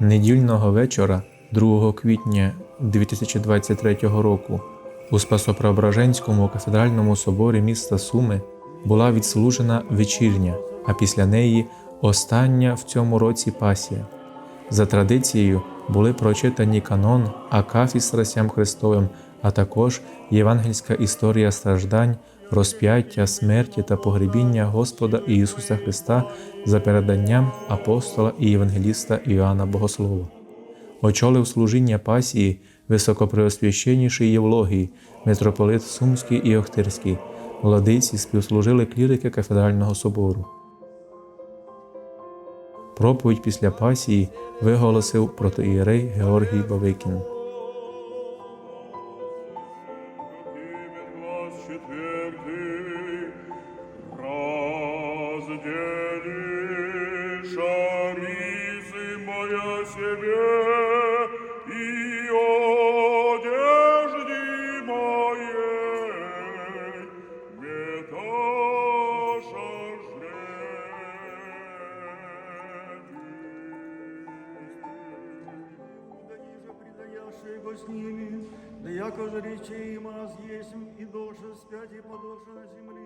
Недільного вечора, 2 квітня 2023 року, у Спасопреображенському кафедральному соборі міста Суми була відслужена вечірня, а після неї остання в цьому році пасія. За традицією були прочитані канон, Акафіс Расям Христовим, а також євангельська історія страждань, розп'яття, смерті та погребіння Господа Ісуса Христа за переданням апостола і євангеліста Іоанна Богослова. Очолив служіння пасії високопреосвященніший Євлогій, митрополит Сумський і Охтирський, владиці співслужили клірики кафедрального собору. Проповідь після пасії виголосив протоієрей Георгій Бавикін. четвертый раздели шарицы моя себе и одежды моей меташа жребий. Куда ниже предавшего с ними, яко же речи им аз есть, и душа спять и подольше на земле.